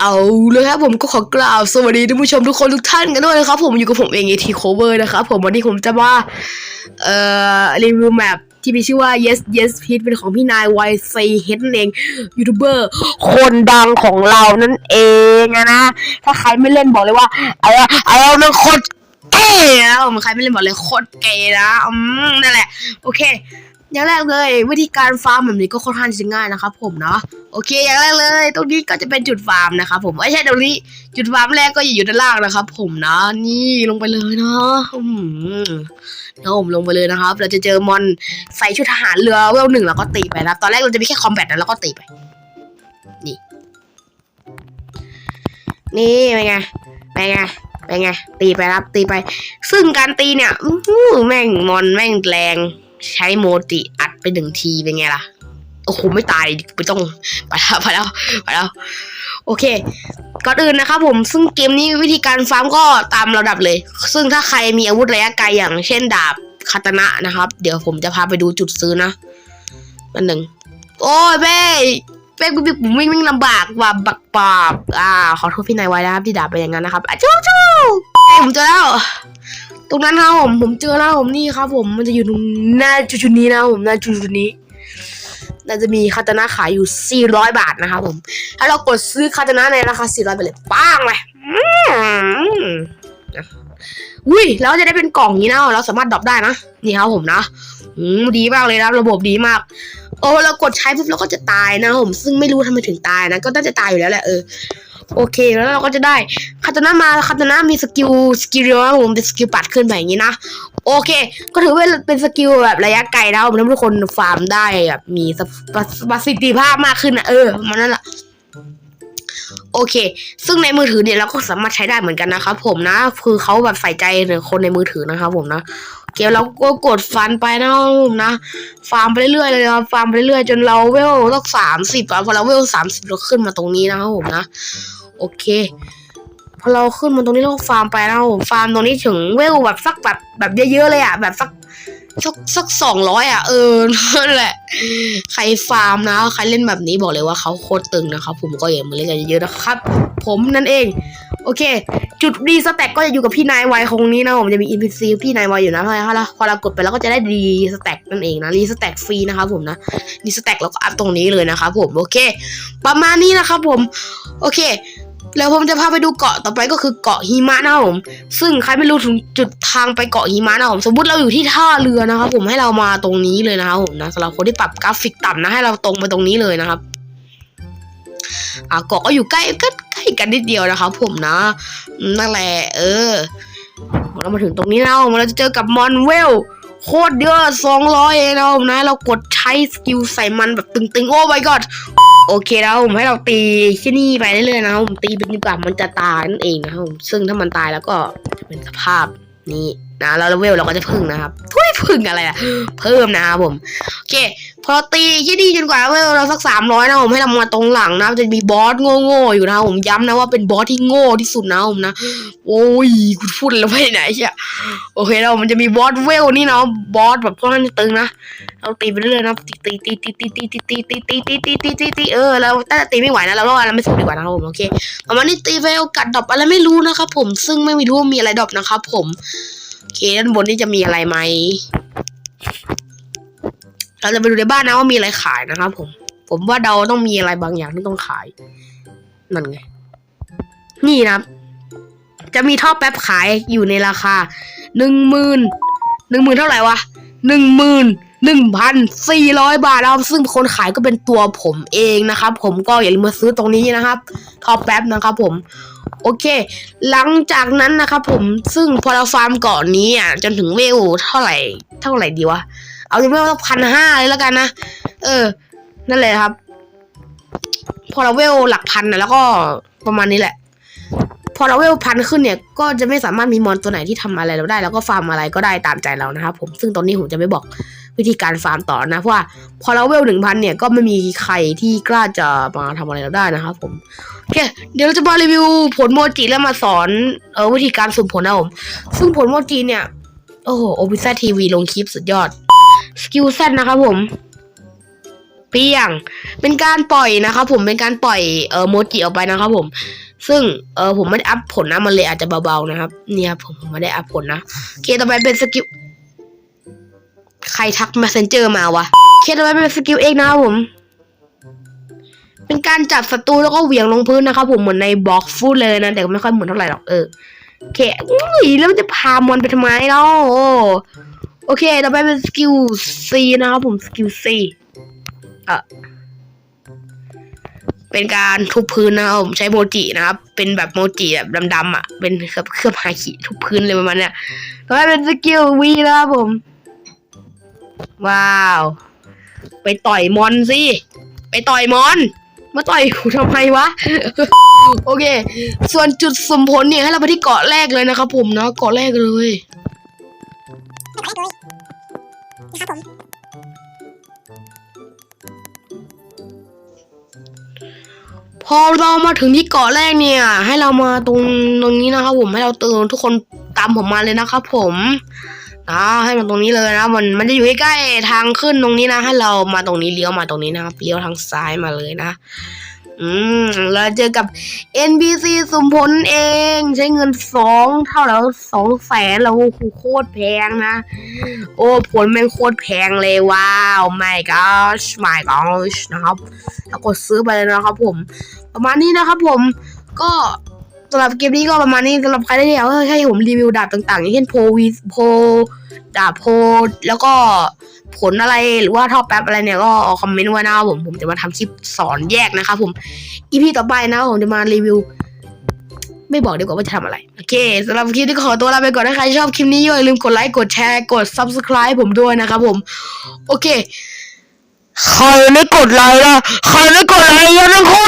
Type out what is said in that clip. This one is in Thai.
เอาเลยครับผมก็ขอกล่าวสวัสดีท่านผู้ชมทุกคนทุกท่านกันด้วยนะครับ ผมอยู่กับผมเองเอทีโคเวอร์นะครับผมวันนี้ผมจะมาเอ่อรีวิวแมปที่มีชื่อว่า yes yes pit เป็นของพี่นาย YC เฮดนั่นเองยูทูบเบอร์คนดังของเรานั่นเองนะถ้าใครไม่เล่นบอกเลยว่าไอ้ไอ้เราเนี่ยโคตรเก๋นะผมใครไม่เล่นบอกเลยโคตรเก๋นะอืมนั่นแหละ โอเค อย่างแรกเลย วิธีการฟาร์มแบบนี้ก็ค่อนข้างจะง่ายนะครับผมเนาะโอเค อย่างแรกเลย ตรงนี้ก็จะเป็นจุดฟาร์มนะครับผมไม่ใช่ตรงนี้ จุดฟาร์มแรกก็อย่าอยู่ด้านล่างนะครับผมนะนี่ลงไปเลยเนาะอืมเดี๋ยวผมลงไปเลยนะครับ เราจะเจอมอนใส่ชุดทหารเรือเวลหนึ่งแล้วก็ตีไปนะครับตอนแรกเราจะมีแค่คอมแบทนะแล้วก็ตีไป นี่ นี่เป็นไงเป็นไงเป็นไงตีไปครับตีไป ซึ่งการตีเนี่ยอื้แม่งมอนแม่งแรง ใช้โมจิอัดไปหนึ่งทีเป็นไงล่ะ โอ้โหไม่ตายไม่ต้องไปแล้วไปแล้วไปแล้ว โอเค ก่อนอื่นนะครับผมซึ่งเกมนี้วิธีการฟาร์มก็ตามระดับเลย ซึ่งถ้าใครมีอาวุธระยะไกลอย่างเช่นดาบคาตนะนะครับ เดี๋ยวผมจะพาไปดูจุดซื้อนะมันหนึ่ง โอ้ยแม่แม่กูบิ๊กผมวิ่งวิ่งลำบากว่าบักปอบอ่า ขอโทษพี่นายไว้นะครับที่ด่าไปอย่างนั้นนะครับอะจู้จู้ผมเจอแล้ว ตรงนั้นครับผมผมเจอแล้วผมนี่ครับ ผมมันจะอยู่ตรงหน้าจุดนี้นะผมหน้าจุดนี้น่าจะมีคาตานะขายอยู่ 400 บาทนะครับผม ถ้าเรากดซื้อคาตานะในราคา 400 ไปเลยป้างเลยอืมอุ้ยแล้วจะได้เป็นกล่องนี้นะเราสามารถดรอปได้นะ นี่ครับผมนะอืมดีมากเลยนะระบบดีมาก โอ้เรากดใช้ปุ๊บเราก็จะตายนะผม ซึ่งไม่รู้ทำไมถึงตายนะ ก็น่าจะตายอยู่แล้วแหละเออ โอเคแล้วเราก็จะได้คาตานะมาคาตานะมีสกิลสกิลเดียวนะผมเป็นสกิลปัดขึ้นไปอย่างนี้นะโอเค ก็ถือว่าเป็นสกิลแบบระยะไกลแล้วทำให้ทุกคนฟาร์มได้แบบมีประสิทธิภาพมากขึ้นนะเออมันนั่นแหละโอเค ซึ่งในมือถือเนี่ยเราก็สามารถใช้ได้เหมือนกันนะครับผมนะ คือเขาแบบใส่ใจในคนในมือถือนะครับผมนะโอเคเราก็กดฟันไปนะผมนะ ฟาร์มไปเรื่อยๆเลยนะครับฟาร์มไปเรื่อยๆจนเราเวลต้องสามสิบอะพอเราเวลสามสิบเราขึ้นมาตรงนี้นะครับผมนะ โอเค พอเราขึ้นมาตรงนี้เราฟาร์มไปนะผมฟาร์มตรงนี้ถึงเวลแบบสักแบบแบบเยอะๆเลยอะแบบสักสักสักสองร้อยอะเออนั่นแหละ ใครฟาร์มนะ ใครเล่นแบบนี้บอกเลยว่าเขาโคตรตึงนะครับ ผมก็อย่ามาเล่นกันเยอะนะครับ ผมนั่นเอง โอเค จุดรีสแต็กก็จะอยู่กับพี่นายไวคงนี้นะผมจะมีอินพิซีพี่นายไวอยู่นะพอเราพอเรากดไปแล้วก็จะได้รีสแต็กนั่นเองนะรีสแต็กฟรีนะครับผมนะรีสแต็กแล้วก็อัพตรงนี้เลยนะครับผมโอเค ประมาณนี้นะครับผม โอเค แล้วผมจะพาไปดูเกาะต่อไปก็คือเกาะหิมะนะครับผม ซึ่งใครไม่รู้ถึงจุดทางไปเกาะหิมะนะครับผม สมมติเราอยู่ที่ท่าเรือนะครับผมให้เรามาตรงนี้เลยนะครับผมนะสำหรับคนที่ปรับกราฟิกต่ำนะให้เราตรงไปตรงนี้เลยนะครับอ่าเกาะก็อยู่ใกล้ก็ใกล้กันนิดเดียวนะครับผมนะนั่นแหละเออเรามาถึงตรงนี้แล้วเราจะเจอกับมอนเวลโคตรเยอะสองร้อยเองนะผมนะ เรากดใช้สกิลใส่มันแบบตึงๆ โอ้ my god โอเคแล้วผมให้เราตีที่นี่ไปเรื่อยๆนะครับผมตีเป็นดีกว่ามันจะตายนั่นเองนะครับผมซึ่งถ้ามันตายแล้วก็จะเป็นสภาพนี้ นะแล้วเลเวลเราก็จะพึ่งนะครับทุยพึ่งอะไรอะเพิ่มนะครับผมโอเค พอตีที่นี่จนกว่าเลเวลเราสักสามร้อยนะผมให้เรามาตรงหลังนะจะมีบอสโง่ๆอยู่นะผมย้ำนะว่าเป็นบอสที่โง่ที่สุดนะผมนะโอ้ยคุณพูดแล้วไปไหนเชียโอเคเรามันจะมีบอสเวลนี่เนาะบอสแบบพวกนั้นตึงนะเราตีไปเรื่อยๆนะตีตีตีตีตีตีตีตีตีตีตีตีตีตีตีเออเราถ้าตีไม่ไหวนะเราก็อะไรไม่สุดดีกว่านะครับผมโอเคประมาณนี้ตีเวลกัดดรอปอะไรไม่รู้นะครับผมซึ่งไม่รู้ว่ามีอะไรดรอปนะครับผม เคด้านบนนี่จะมีอะไรไหม เราจะไปดูในบ้านนะว่ามีอะไรขายนะครับผม ผมว่าเดาต้องมีอะไรบางอย่างที่ต้องขาย นั่นไง นี่นะจะมีท่อแป๊บขายอยู่ในราคาหนึ่งหมื่นหนึ่งหมื่นเท่าไหร่วะหนึ่งหมื่นหนึ่งพันสี่ร้อยบาทนะครับซึ่งคนขายก็เป็นตัวผมเองนะครับ ผมก็อย่าลืมมาซื้อตรงนี้นะครับ ท่อแป๊บนะครับ ผม โอเค หลังจากนั้นนะครับผมซึ่งพอเราฟาร์มเกาะนี้อะจนถึงเวลเท่าไหร่ เท่าไหร่ดีวะ เอาเป็นว่าพันห้าเลยแล้วกันนะ เออ นั่นเลยครับ พอเราเวลหลักพันนะแล้วก็ประมาณนี้แหละ พอเราเวลพันขึ้นเนี่ย ก็จะไม่สามารถมีมอนตัวไหนที่ทำอะไรเราได้ แล้วก็ฟาร์มอะไรก็ได้ตามใจเรานะครับผมซึ่งตอนนี้ผมจะไม่บอกวิธีการฟาร์มต่อนะเพราะว่าพอเราเวลหนึ่งพันเนี่ยก็ไม่มีใครที่กล้าจะมาทำอะไรเราได้นะครับผม โอเคเดี๋ยวเราจะมารีวิวผลโมจิแล้วมาสอนเออวิธีการสุ่มผลนะผม ซึ่งผลโมจิเนี่ย โอ้โหโอพิซซ่าทีวีลงคลิปสุดยอด สกิลเซตนะครับผม เปียง เป็นการปล่อยนะครับผมเป็นการปล่อยเออโมจิออกไปนะครับผม ซึ่งเออผมไม่ได้อัพผลนะมันเลยอาจจะเบาๆนะครับ เนี่ยผมผมไม่ได้อัพผลนะโอเคต่อไปเป็นสกิลใครทัก messenger มาวะโอเคต่อไปเป็นสกิลเอกนะครับผม เป็นการจับศัตรูแล้วก็เหวี่ยงลงพื้นนะครับผมเหมือนในบ็อกฟูดเลยนะแต่ก็ไม่ค่อยเหมือนเท่าไหร่หรอกเออโอเคอุ้ยแล้วมันจะพามอนไปทำไมเล่าโอ้โอเคต่อไปเป็นสกิล C นะครับผมสกิล C เออเป็นการทุบพื้นนะครับผมใช้โมจินะครับ เป็นแบบโมจิแบบดำๆอะเป็นเคลือบเคลือบฮาคิทุบพื้นเลยประมาณเนี้ยต่อไปเป็นสกิล V นะครับผมว้าว ไปต่อยมอนสิไปต่อยมอน มาต่อยกูทำไมวะ โอเค ส่วนจุดสมผลเนี่ยให้เราไปที่เกาะแรกเลยนะครับผมเนาะเกาะแรกเลยพอเรามาถึงที่เกาะแรกเนี่ย ให้เรามาตรงตรงนี้นะครับผมให้เราเตือนทุกคนตามผมมาเลยนะครับผม นะให้มาตรงนี้เลยนะมันมันจะอยู่ใกล้ๆทางขึ้นตรงนี้นะให้เรามาตรงนี้เลี้ยวมาตรงนี้นะครับเลี้ยวทางซ้ายมาเลยนะอืมเราเจอกับ NBC สมผลเองใช้เงินสองเท่าแล้วสองแสนแล้วโอ้โหโคตรแพงนะ โอ้ผลแม่งโคตรแพงเลยว้าว my gosh my gosh นะครับแล้วกดซื้อไปเลยนะครับผม ประมาณนี้นะครับผมก็ สำหรับเกมนี้ก็ประมาณนี้สำหรับใครที่อยากให้ผมรีวิวดาบต่างๆ อย่างเช่นโพวีโพดาบโพแล้วก็ผลอะไรหรือว่าท่อแป๊บอะไรเนี่ยก็คอมเมนต์ไว้นะครับผมผมจะมาทำคลิปสอนแยกนะครับผมอีพีต่อไปนะผมจะมารีวิว ไม่บอกดีกว่าว่าจะทำอะไร โอเคสำหรับคลิปนี้ก็ขอตัวลาไปก่อนถ้าใครชอบคลิปนี้อย่าลืมกดไลค์กดแชร์กด subscribe ผมด้วยนะครับผม โอเคใครไม่กดไลค์ล่ะใครไม่กดไลค์ยังต้องขอ